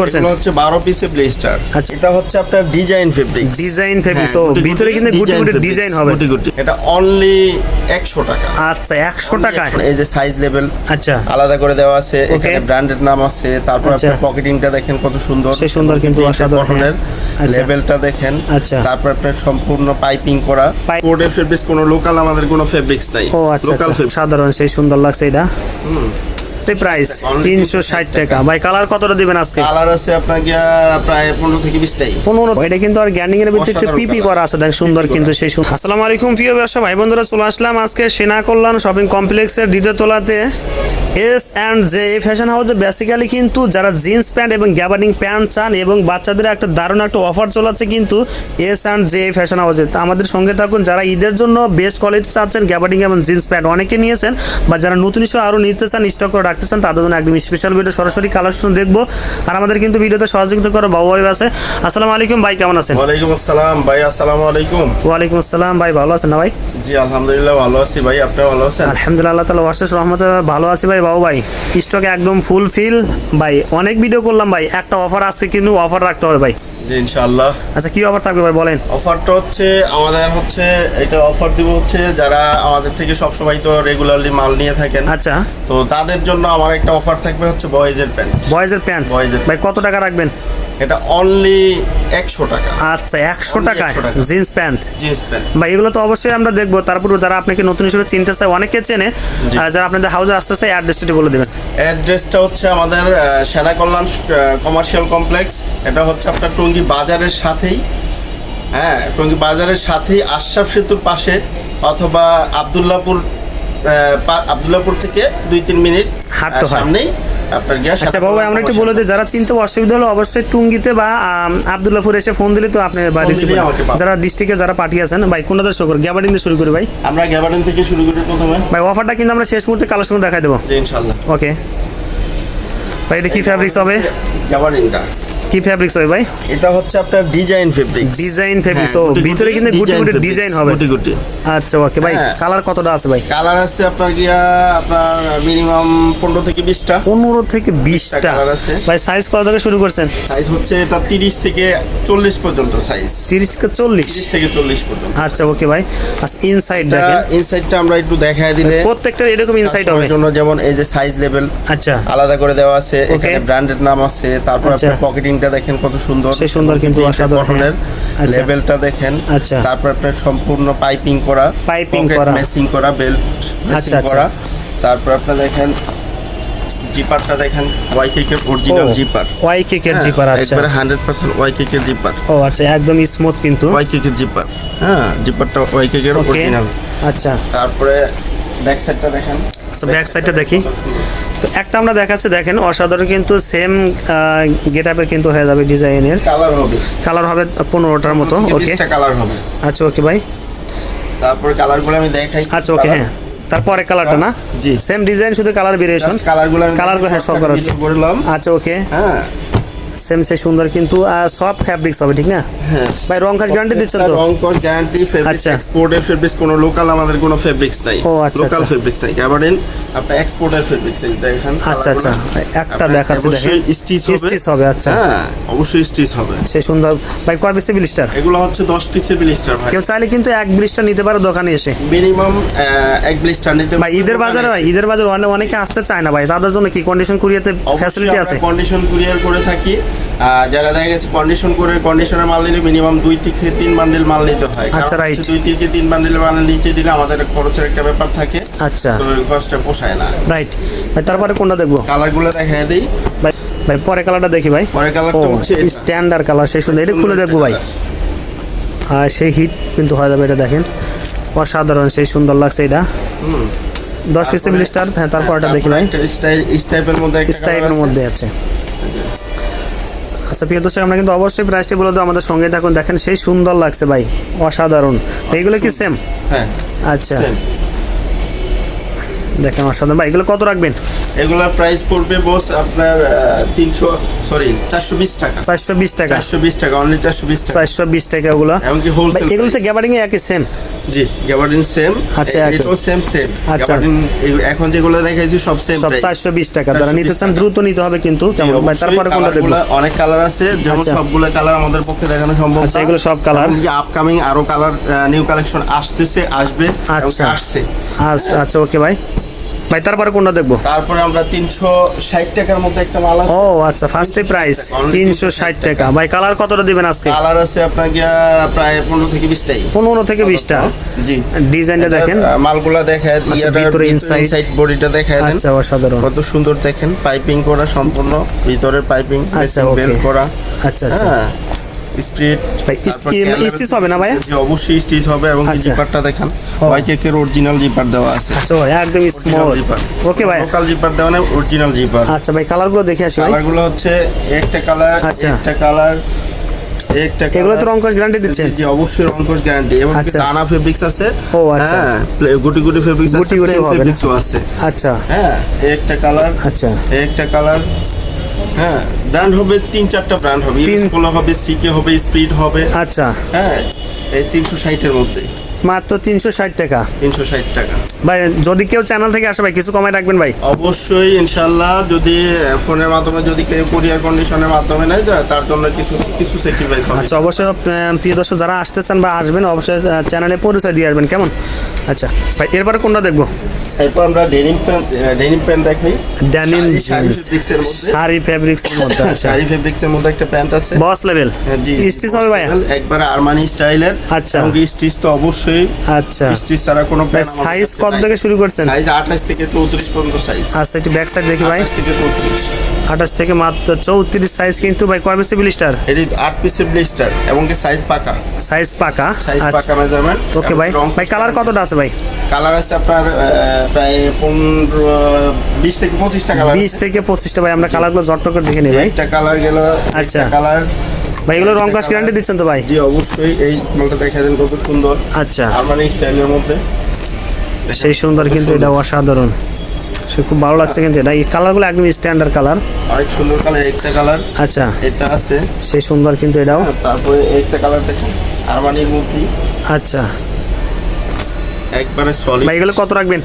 করছেন? হচ্ছে 12 পিসে ব্লেস্টার আচ্ছা। এটা হচ্ছে আপনার ডিজাইন ফেব্রিক ডিজাইন ফেব্রিক্স ও ভিতরে কিন্তু গুটি গুটি ডিজাইন হবে। এটা অনলি 100 টাকা। আচ্ছা একশো টাকায়? এই যে সাইজ লেভেল আচ্ছা। আলাদা করে দেওয়া আছে এখানে ব্র্যান্ডের নাম আছে তারপর আচ্ছা। আপনার পকেটিংটা দেখেন কত সুন্দর। সে সুন্দর কিন্তু অসাধারণ, কটনের হ্যাঁ। আচ্ছা। লেভেলটা দেখেন। আচ্ছা। তারপর আপনার সম্পূর্ণ পাইপিং করা। কোডের ফেব্রিক্স কোনো লোকাল আমাদের কোনো ফেব্রিক্স নাই। ও আচ্ছা আচ্ছা। সাধারণ সেই সুন্দর লাগছে এটা। Only তিনশো ষাট টাকা। ভাই কালার কতটা দিবেন আজকে? কালার আছে আপনার গিয়া প্রায় পনেরো থেকে বিশটাই পনেরো এটা কিন্তু আর গ্যান্ডিং এর ভিতরে একটু পিপি করা আছে দেখ সুন্দর কিন্তু সেই সুন্দর। আসসালামু আলাইকুম প্রিয় ব্যবসা ভাই বন্ধুরা চলে আসলাম আজকে সেনা কল্যাণ শপিং কমপ্লেক্সের দ্বিতীয় তলাতে। এস অ্যান্ড জে এই ফ্যাশন হাউসে বেসিক্যালি কিন্তু যারা জিন্স প্যান্ট এবং গ্যাবার্ডিং প্যান্ট চান এবং বাচ্চাদের একটা দারুণ একটা অফার চলাচ্ছে কিন্তু এস অ্যান্ড জে এই ফ্যাশন হাউসে তা আমাদের সঙ্গে থাকুন যারা ঈদের জন্য বেস্ট কোয়ালিটি চাচ্ছেন গ্যাবার্ডিং এবং জিন্স প্যান্ট অনেকে নিয়েছেন বা যারা নতুন হিসেবে আরও নিতে চান স্টক করে রাখতে চান তাদের জন্য একদম স্পেশাল ভিডিও সরাসরি কালেকশন দেখব। আর আমাদের কিন্তু ভিডিওতে সহযোগিতা করে বাবু ভাই আছে। আসসালামু আলাইকুম ভাই কেমন আছেন? ওয়ালাইকুম আসসালাম ভাই আসসালামু আলাইকুম। ওয়ালাইকুম আসসালাম ভাই ভালো আছেন না ভাই? জি আলহামদুলিল্লাহ ভালো আছি ভাই আপনি ভালো আছেন? আলহামদুলিল্লাহ আল্লাহ তালা অশেষ রহমতে ভালো আছি ভাই বাবু ভাই স্টকে একদম ফুল ফিল ভাই অনেক ভিডিও করলাম ভাই একটা অফার আজকে কিন্তু অফার রাখতে হবে ভাই। ইনশাআল্লাহ। আচ্ছা কি অফার থাকবে ভাই বলেন। অফারটা হচ্ছে আমাদের হচ্ছে এটা অফার দিব হচ্ছে যারা আমাদের থেকে সবসময় তো রেগুলারলি মাল নিয়ে থাকেন। আচ্ছা। তো তাদের জন্য আমার একটা অফার থাকবে হচ্ছে বয়েজের প্যান্ট বয়েজের প্যান্ট Boys এর ভাই কত টাকা রাখবেন? এটা অনলি একশো টাকা। আচ্ছা একশো Only টাকায়? 100 টাকা। জিন্স প্যান্ট জিন্স প্যান্ট ভাই এগুলো তো অবশ্যই আমরা দেখব। তারপর যারা আপনাকে নতুন হিসেবে চিনতে চায় অনেকে চেনে। যারা আপনাদের হাউসে আসতেছে চায় অ্যাড্রেসটি বলে দেবেন। অ্যাড্রেসটা হচ্ছে আমাদের সেনা কল্যাণ কমার্শিয়াল কমপ্লেক্স এটা হচ্ছে আপনার টঙ্গী বাজারের সাথেই। হ্যাঁ টঙ্গী বাজারের সাথেই আশরাফ সেতুর পাশে অথবা আবদুল্লাপুর আবদুল্লাপুর থেকে দুই তিন মিনিট হাঁটতে সামনেই। আপনার আচ্ছা বাবু আমরা একটু বলে দিই যারা চিনতে অসুবিধা হলো অবশ্যই টুঙ্গিতে বা আবদুল্লাহপুর এসে ফোন দিলে তো আপনি। যারা ডিস্ট্রিক্টে যারা পাঠিয়েছেন ভাই কোনটা শুরু করি? গ্যাবার্ডিং দিয়ে শুরু করি ভাই। আমরা গ্যাবার্ডেন থেকে শুরু করি প্রথমে। ভাই অফারটা কিন্তু আমরা শেষ মুহূর্তে কালেকশন দেখাই দেবো। জি ইনশাল্লাহ। ওকে ভাই এটা কি ফ্যাব্রিক্স হবে? গ্যাবার্ডিনটা কি ফেব্রিক্স হবে ভাই? এটা হচ্ছে আপনার ডিজাইন ফেব্রিক্স ডিজাইন ফেব্রিক্স ও ভিতরে কিন্তু গুটি গুটি ডিজাইন হবে। গুটি গুটি। আচ্ছা ওকে ভাই হ্যাঁ। কালার কতটা আছে ভাই? কালার আছে আপনার গিয়া আপনার মিনিমাম পনেরো থেকে বিশটা। পনেরো থেকে বিশটা। colour আছে। ভাই সাইজ কত থেকে শুরু করছেন? সাইজ হচ্ছে এটা তিরিশ থেকে চল্লিশ পর্যন্ত সাইজ তিরিশ থেকে চল্লিশ? তিরিশ থেকে চল্লিশ পর্যন্ত আচ্ছা ওকে ভাই আচ্ছা ইনসাইড দেখেন। ইনসাইডটা আমরা একটু দেখায় দিলে প্রত্যেকটা এরকম ইনসাইড হবে। জন্য যেমন এই যে সাইজ লেভেল আচ্ছা। আলাদা করে দেওয়া আছে এখানে ব্র্যান্ডের নাম আছে তারপর আচ্ছা। আপনার পকেটিংটা দেখেন কত সুন্দর। সে সুন্দর কিন্তু অসাধারণ, হ্যাঁ। আচ্ছা। লেভেলটা দেখেন। আচ্ছা। তারপর আপনার সম্পূর্ণ পাইপিং করা পাইপিং করা। মেসিং করা বেল্ট আচ্ছা, মেসিং আচ্ছা। করা। তারপর আপনার দেখেন জিপারটা দেখেন ওয়াই কেকের অরিজিনাল জিপার ওয়াই কেকের জিপার আচ্ছা। একবারে হান্ড্রেড পার্সেন্ট ওয়াই কেকের জিপার ও আচ্ছা একদম স্মুথ কিন্তু। ওয়াই কেকের জিপার হ্যাঁ জিপারটা ওয়াই কেকের অরিজিনাল আচ্ছা। তারপরে ব্যাক সাইডটা দেখেন। আচ্ছা ব্যাক সাইডটা দেখি তো একটা আমরা দেখাচ্ছি দেখেন অসাধারণ কিন্তু সেম গেট আপের কিন্তু হয়ে যাবে ডিজাইনের। কালার হবে। কালার হবে পনেরোটার মতো ওকে কালার হবে। আচ্ছা ওকে ভাই তারপর কালারগুলো আমি দেখাই। আচ্ছা ওকে হ্যাঁ। তারপরে কালারটা না? জি। সেম ডিজাইন শুধু কালার ভেরিয়েশন কালারগুলো কালারগুলো হ্যাঁ সব করা আচ্ছা ওকে হ্যাঁ। সেম সে সুন্দর কিন্তু সব ফ্যাব্রিক্স হবে ঠিক না? হ্যাঁ ভাই রং কাজ গ্যারান্টি দিচ্ছেন তো? রং কস গ্যারান্টি ফেব্রিক্স। এক্সপোর্টের ফেব্রিক্স কোনো লোকাল আমাদের কোনো ফেব্রিক্স নাই। ও, আচ্ছা, লোকাল আচ্ছা। ফেব্রিক্স নাই। গ্যাবার্ডিন আপনার এক্সপোর্টের ফেব্রিক্স দেখেন আচ্ছা আচ্ছা। একটা দেখাচ্ছি দেখেন। স্টিচ হবে। স্টিচ হবে আচ্ছা। হ্যাঁ অবশ্যই স্টিচ হবে। সে সুন্দর। ভাই কয় পিসে ব্লিস্টার এগুলো হচ্ছে 10 পিসের ব্লিস্টার ভাই। কেউ চাইলে কিন্তু এক ব্লিস্টার নিতে পারে দোকানে এসে। মিনিমাম এক ব্লিস্টার নিতে ভাই ঈদের বাজারে ভাই ঈদের বাজারে অনেকে আসতে চায় না ভাই। তাদের জন্য কি কন্ডিশন কুরিয়াতে ফ্যাসিলিটি আছে? কন্ডিশন কুরিয়ার করে থাকি। যারা দেখা গেছে কন্ডিশন করে কন্ডিশনের মাল নিলে মিনিমাম দুই থেকে তিন বান্ডেল মাল নিতে হয়। আচ্ছা, হচ্ছে দুই থেকে তিন বান্ডেল মাল নিচে দিলে আমাদের খরচের একটা ব্যাপার থাকে। আচ্ছা। তো খরচটা পোষায় না। রাইট ভাই তারপরে কোনটা দেখব? কালারগুলো দেখা দিই। ভাই ভাই পরে কালারটা দেখি ভাই। পরের কালারটা হচ্ছে স্ট্যান্ডার্ড কালার সেই সুন্দর। এটা খুলে দেখব ভাই। আর সেই হিট কিন্তু হয়ে যাবে এটা দেখেন। অসাধারণ সেই সুন্দর লাগছে এটা। হুম। দশ পিসে ব্লিস্টার হ্যাঁ তারপরটা দেখি ভাই। স্টাইল স্টাইপের মধ্যে একটা স্টাইপের মধ্যে আছে। আচ্ছা প্রিয় দর্শক আমরা কিন্তু অবশ্যই প্রাইসটি বলে দেবো আমাদের সঙ্গে থাকুন। দেখেন সেই সুন্দর লাগছে ভাই অসাধারণ। এইগুলো কি সেম হ্যাঁ আচ্ছা। দেখেন অসাধারণ। ভাই এগুলো কত রাখবেন? এগুলার প্রাইস পড়বে বস আপনার তিনশো সরি চারশো বিশ টাকা। চারশো বিশ টাকা। চারশো বিশ টাকা অনলি চারশো বিশ টাকা। চারশো বিশ টাকা ওগুলো এমনকি হোলসেল এগুলো তো গ্যাবারিং এ একই সেম জি গ্যাবার্ডিন সেম আচ্ছা, এটাও সেম সেম আচ্ছা। এখন যেগুলো দেখাইছি সব সেম সব চারশো বিশ টাকা। যারা নিতে চান দ্রুত নিতে হবে কিন্তু। কেমন ভাই তারপরে কোনটা দেখব অনেক কালার আছে। যেমন আচ্ছা। সবগুলো কালার আমাদের পক্ষে দেখানো সম্ভব আচ্ছা, এগুলো সব colour? আপকামিং আরও কালার নিউ কালেকশন আসতেছে আসবে আচ্ছা। আসছে। আচ্ছা আচ্ছা ওকে ভাই। ভাই তারপরে কোনটা দেখব? তারপরে আমরা তিনশো ষাট টাকার মধ্যে একটা মাল আছে। ও আচ্ছা ফার্স্টে প্রাইস Only তিনশো ষাট টাকা। ভাই কালার কতটা দিবেন আজকে? কালার আছে আপনার গিয়া প্রায় পনেরো থেকে বিশটাই পনেরো থেকে বিশটা? জি। ডিজাইনটা দেখেন। মালগুলা দেখায় ইয়াটার ভিতরে ইনসাইড বডিটা দেখায় দেন। আচ্ছা অসাধারণ। কত সুন্দর দেখেন পাইপিং করা সম্পূর্ণ ভিতরে পাইপিং আচ্ছা, বেল করা। আচ্ছা আচ্ছা। স্টিচ হবে না? অবশ্যই স্টিচ হবে এবং। জিপারটা দেখেন। ওয়াই কেকের অরিজিনাল জিপার দেওয়া আছে আচ্ছা ভাই একদম স্মল ওকে ভাই লোকাল জিপার দেওয়া নেই অরিজিনাল জিপার আচ্ছা ভাই কালারগুলো দেখে আসি ভাই কালারগুলো হচ্ছে একটা কালার আচ্ছা। একটা কালার একটা এগুলো তো colour। গ্যারান্টি দিচ্ছে জি, অবশ্যই রঙ্কশ গ্যারান্টি এবং। দানা ফেব্রিক্স আছে ও, আচ্ছা। হ্যাঁ গুটি গুটি ফেব্রিক্স আছে গুটি গুটি প্লেন হবে না? ফেব্রিক্সও আছে আচ্ছা হ্যাঁ একটা কালার আচ্ছা একটা কালার হ্যাঁ ব্র্যান্ড হবে তিন চারটা ব্র্যান্ড হবে। ইউএসপোলো হবে সিকে হবে স্পিড হবে। আচ্ছা। হ্যাঁ এই তিনশো ষাটের মধ্যে। মাত্র তিনশো ষাট টাকা। তিনশো ষাট টাকা। ভাই যদি কেউ চ্যানেল থেকে আসে ভাই কিছু কমায় রাখবেন ভাই? অবশ্যই ইনশাল্লাহ যদি ফোনের মাধ্যমে যদি কেউ কুরিয়ার কন্ডিশনের মাধ্যমে নেয় তার জন্য কিছু কিছু স্যাক্রিফাইস হবে। আচ্ছা অবশ্যই প্রিয় দর্শক যারা আসতে চান বা আসবেন অবশ্যই চ্যানেলে পরিচয় দিয়ে আসবেন কেমন? আচ্ছা ভাই এরপরে কোনটা দেখব? এরপর আমরা ডেনিম প্যান্ট ডেনিম প্যান্ট দেখাই। ড্যানিম শাড়ি ফেব্রিক্সের মধ্যে। শাড়ি ফেব্রিক্স এর মধ্যে আচ্ছা। শাড়ি ফেব্রিক্সের মধ্যে একটা প্যান্ট আছে। বস লেভেল হ্যাঁ, জি স্টিচ হবে ভাইয়া? একবারে আরমানি স্টাইলের আচ্ছা। স্টিচ তো অবশ্যই আচ্ছা। স্টিচ ছাড়া কোনো সাইজ কত থেকে শুরু করছেন? সাইজ আঠাশ থেকে চৌত্রিশ পর্যন্ত সাইজ আচ্ছা একটু ব্যাক সাইড দেখি ভাই। আঠাশ থেকে চৌত্রিশ। আঠাশ থেকে মাত্র চৌত্রিশ সাইজ কিন্তু ভাই কয় বেশি বিলিস্টার এটি আট পিসের ব্লিস্টার এবং কি সাইজ পাকা। সাইজ পাকা? সাইজ আচ্ছা। পাকা মেজারমেন্ট ওকে ভাই। ভাই কালার কতটা আছে ভাই? কালার আছে আপনার প্রায় পনেরো বিশ থেকে পঁচিশটা কালার বিশ থেকে পঁচিশটা ভাই আমরা কালারগুলো জট করে দেখে নিই ভাই। একটা কালার গেল। আচ্ছা। কালার ভাই এগুলো রং কাজ গ্যারান্টি দিচ্ছেন তো ভাই? জি অবশ্যই এই মালটা দেখা দেন কত সুন্দর। আচ্ছা। আরমানি স্টাইলের মধ্যে। সেই সুন্দর কিন্তু এটা অসাধারণ। সে খুব ভালো লাগছে কিন্তু এটা। এই কালারগুলো একদম স্ট্যান্ডার্ড কালার। অনেক সুন্দর কালার একটা কালার। আচ্ছা। এটা আছে। সেই সুন্দর কিন্তু এটাও। হ্যাঁ, তারপরে একটা কালার দেখেন। আরমানির মূর্তি আচ্ছা। একবারে সলিড ভাই এগুলো কত রাখবেন?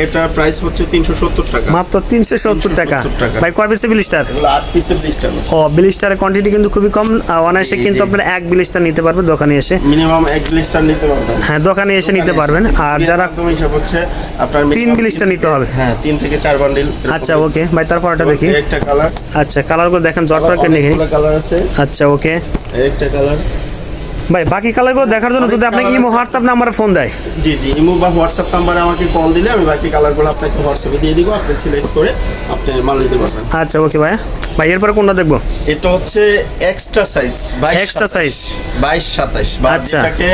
এটা প্রাইস হচ্ছে তিনশো সত্তর টাকা। মাত্র তিনশো সত্তর টাকা 370 টাকা। ভাই কয় পিসে বিলিস্টার এগুলো আট পিসের ব্লিস্টার ও বিলিস্টারের কোয়ান্টিটি কিন্তু খুবই কম। অনায়াসে কিন্তু। আপনারা এক বিলিস্টার নিতে পারবেন দোকানে এসে। মিনিমাম এক ব্লিস্টার নিতে পারবেন। হ্যাঁ দোকানে এসে নিতে পারবেন। আর যারা একদম হিসাব হচ্ছে আপনার তিন blister নিতে হবে। হ্যাঁ তিন থেকে চার বান্ডিল আচ্ছা ওকে। ভাই তারপরটা দেখি। একটা কালার আচ্ছা কালারগুলো দেখেন জট করে দেখি কালার আছে। আচ্ছা ওকে। একটা কালার ভাই বাকি কালারগুলো দেখার জন্য যদি আপনাকে ইমো হোয়াটসঅ্যাপ নাম্বারে ফোন দেয়। জি জি ইমো বা হোয়াটসঅ্যাপ নাম্বারে আমাকে কল দিলে আমি বাকি কালারগুলো আপনাকে হোয়াটসঅ্যাপে দিয়ে দিব আপনি সিলেক্ট করে আপনি মাল নিতে পারবেন। আচ্ছা ওকে ভাই। ভাই এরপরে কোনটা দেখব? এটা হচ্ছে এক্সট্রা সাইজ Extra size? বাইশ সাতাইশ আচ্ছা। যেটাকে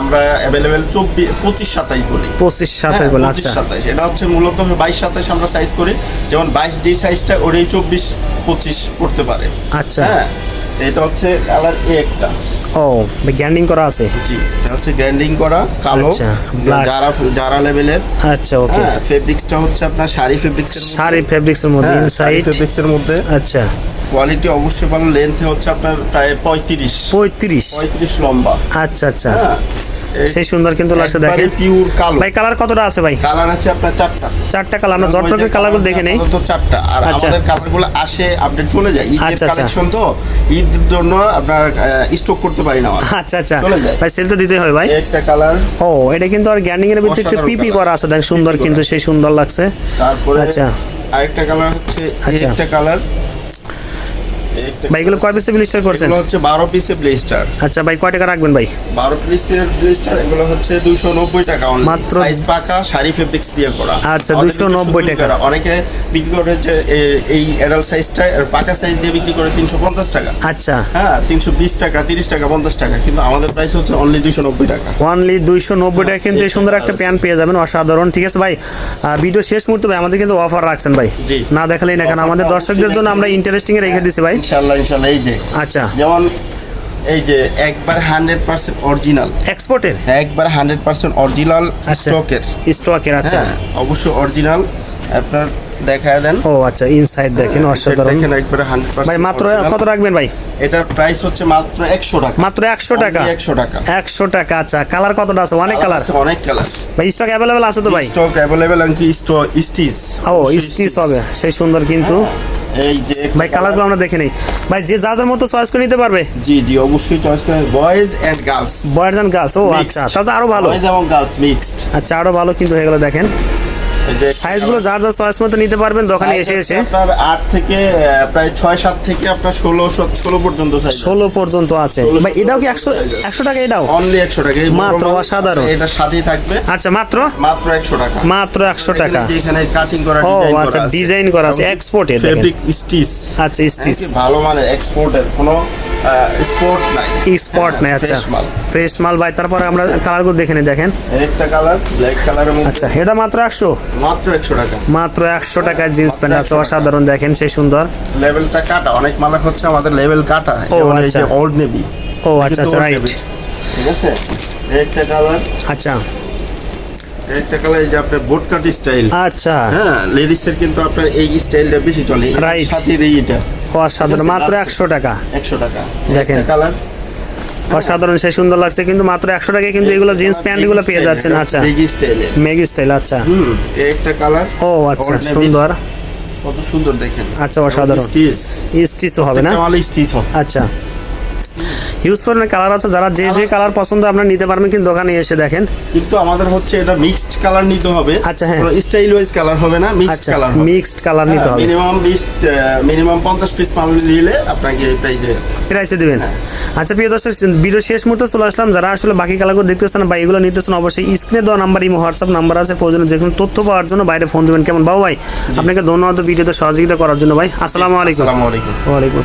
আমরা অ্যাভেলেবেল চব্বিশ পঁচিশ সাতাইশ বলি। পঁচিশ সাতাশ হ্যাঁ, বলে আচ্ছা। সাতাইশ এটা হচ্ছে মূলত বাইশ সাতাইশ আমরা সাইজ করি। যেমন বাইশ যে সাইজটা ওটাই চব্বিশ পঁচিশ পড়তে পারে। আচ্ছা। হ্যাঁ এটা হচ্ছে কালার এ একটা। ও গ্র্যান্ডিং করা আছে? জি এটা হচ্ছে গ্র্যান্ডিং করা কালো আচ্ছা। যারা যারা লেভেলের আচ্ছা ওকে হ্যাঁ ফেব্রিক্সটা হচ্ছে আপনার শাড়ি ফেব্রিক্সের শাড়ি ফেব্রিক্সের মধ্যে হ্যাঁ, ইনসাইড ফেব্রিক্সের মধ্যে। আচ্ছা। কোয়ালিটি অবশ্যই ভালো লেন্থে হচ্ছে আপনার প্রায় পঁয়ত্রিশ। পঁয়ত্রিশ। পঁয়ত্রিশ লম্বা। আচ্ছা আচ্ছা। হ্যাঁ। সেই সুন্দর কিন্তু লাগছে দেখেন। পিওর কালো। ভাই কালার কতটা আছে ভাই? কালার আছে আপনার চারটা। চারটা কালার আমরা কালারগুলো দেখে নেই। তো চারটা। আর আচ্ছা। আমাদের কালারগুলো আসে আপডেট চলে যায়। ঈদের আচ্ছা, আচ্ছা। কালেকশন তো ঈদের জন্য আপনার স্টক করতে পারি না আচ্ছা আচ্ছা। ভাই সেল তো দিতে হয় ভাই। একটা কালার ও এটা কিন্তু আর গ্যান্ডিং এর ভিতরে একটু পিপি করা আছে। দেখ সুন্দর কিন্তু সেই সুন্দর লাগছে। তারপরে আচ্ছা। আরেকটা কালার হচ্ছে আচ্ছা। একটা কালার ভাই এগুলো কয় পিসে ব্লিস্টার করছেন? এগুলো হচ্ছে বারো পিসের ব্লেস্টার আচ্ছা ভাই কয় টাকা রাখবেন ভাই? বারো পিসের ব্লেস্টার এগুলো হচ্ছে দুশো নব্বই টাকা অনলি মাত্র- সাইজ পাকা শাড়ি ফেব্রিক্স দিয়ে করা। আচ্ছা, আমাদের 290 টাকা। অনেকে বিক্রি করে এ- এই অ্যাডাল্ট সাইজটা আর পাকা সাইজ দিয়ে বিক্রি করে তিনশো পঞ্চাশ টাকা। আচ্ছা। হ্যাঁ তিনশো বিশ টাকা তিরিশ টাকা পঞ্চাশ টাকা কিন্তু আমাদের প্রাইস হচ্ছে অনলি দুশো নব্বই টাকা। ওয়ানলি দুইশো নব্বই টাকা কিন্তু এই সুন্দর একটা। প্যান্ট পেয়ে যাবেন অসাধারণ। ঠিক আছে ভাই ভিডিও শেষ মুহূর্তে ভাই আমাদের কিন্তু অফার রাখছেন ভাই। জি। না দেখালেই না কেন আমাদের দর্শকদের জন্য আমরা। ইন্টারেস্টিং রেখে দিছি ভাই। ইনশাল্লাহ ইনশাল্লাহ এই যে। আচ্ছা। যেমন এই যে একবার হান্ড্রেড পার্সেন্ট অরিজিনাল। এক্সপোর্টের একবার হান্ড্রেড পার্সেন্ট অরিজিনাল আচ্ছা। স্টকের। স্টকের আচ্ছা। হ্যাঁ অবশ্যই অরিজিনাল। আপনার দেখায় দেন। ও আচ্ছা ইনসাইড দেখেন হ্যাঁ, অসাধারণ। দেখেন একবারে 100% ভাই মাত্র কত রাখবেন ভাই? এটার প্রাইস হচ্ছে মাত্র 100 টাকা। মাত্র একশো টাকা? একশো টাকা। একশো টাকা আচ্ছা। কালার কতটা আছে? অনেক কালার আছে, অনেক কালার ভাই স্টক অ্যাভেলেবেল আছে তো ভাই? স্টক অ্যাভেলেবেল এমনকি স্টক স্টিচ ও স্টিচ হবে। সেই সুন্দর কিন্তু। এই যে ভাই কালারগুলো আমরা দেখে নেই। ভাই যে যাদের মতো চয়েস করে নিতে পারবে? জি জি অবশ্যই চয়েস করে boys and girls boys and girls ও আচ্ছা তাহলে আরও ভালো। বয়েজ এবং গার্লস মিক্সড আচ্ছা আরও ভালো কিন্তু হয়ে গেল দেখেন। সাইজগুলো যার যার চয়েস মতো নিতে পারবেন দোকানে এসে এসে। আপনার আট থেকে প্রায় ছয় সাত থেকে আপনার ষোলো ষোলো পর্যন্ত সাইজ পর্যন্ত আছে। ভাই এটাও কি একশো একশো টাকা এটাও? অনলি একশো টাকা। এই মাত্র অসাধারণ। এটার সাথেই থাকবে। আচ্ছা মাত্র? মাত্র একশো টাকা। মাত্র একশো টাকা। এখানে কাটিং করা ও ডিজাইন আচ্ছা করা আছে। ডিজাইন করা আছে এক্সপোর্টেড ফেব্রিক স্টিচ আচ্ছা স্টিচ ভালো মানের এক্সপোর্টের কোনো স্পোর্ট নাই স্পট নেই আচ্ছা। ফ্রেশ মাল। ভাই তারপরে আমরা কালারগুলো দেখে নিই দেখেন। একটা কালার ব্ল্যাক কালারের মধ্যে। আচ্ছা এটা মাত্র একশো? মাত্র একশো টাকা। মাত্র একশো টাকায় জিন্স প্যান্ট আছে অসাধারণ দেখেন সেই সুন্দর। লেভেলটা কাটা অনেক মালা হচ্ছে আমাদের লেভেল কাটা। যেমন এই আচ্ছা। যে ওল্ড নেভি ও আচ্ছা আচ্ছা রাইট ঠিক আছে? একটা কালার আচ্ছা। একটা কালার এই যে আপনার বোট কাট স্টাইল আচ্ছা। হ্যাঁ লেডিসের কিন্তু আপনার এই স্টাইলটা বেশি চলে। সাথে এইটা অসাধারণ মাত্র একশো টাকা। একশো টাকা। দেখেন। কালার অসাধারণ সেই সুন্দর লাগছে কিন্তু মাত্র একশো টাকায় কিন্তু এগুলো জিন্স প্যান্টগুলো পেয়ে যাচ্ছেন আচ্ছা। বেগি স্টাইলের মেগি স্টাইল আচ্ছা। একটা কালার ও আচ্ছা সুন্দর। কত সুন্দর দেখেন। আচ্ছা অসাধারণ। স্টিচ স্টিচও হবে না? স্টিচ আচ্ছা। হিউজ পরিমাণে কালার আছে যারা যে যে কালার পছন্দ আপনারা নিতে পারবেন কিন্তু দোকানে এসে দেখেন। কিন্তু আমাদের হচ্ছে এটা মিক্সড কালার নিতে হবে। আচ্ছা, হ্যাঁ। স্টাইল ওয়াইজ কালার হবে না মিক্সড কালার মিক্সড কালার নিতে হবে। মিনিমাম বিশ মিনিমাম পঞ্চাশ পিস মাল নিলে আপনাকে এই প্রাইসে প্রাইসে দিবেন। আচ্ছা প্রিয় দর্শক ভিডিও শেষ মুহূর্তে চলে আসলাম। যারা আসলে বাকি কালারগুলো দেখতেছেন বা এগুলো নিতেছেন অবশ্যই স্ক্রিনে দেওয়া নাম্বার ইমো হোয়াটসঅ্যাপ নাম্বার আছে। প্রয়োজনে যে কোনো তথ্য পাওয়ার জন্য বাইরে ফোন দেবেন। কেমন? বাবু ভাই আপনাকে ধন্যবাদ ভিডিওতে সহযোগিতা করার জন্য ভাই। আসসালামু আলাইকুম। আসসালামু আলাইকুম। ওয়ালাইকুম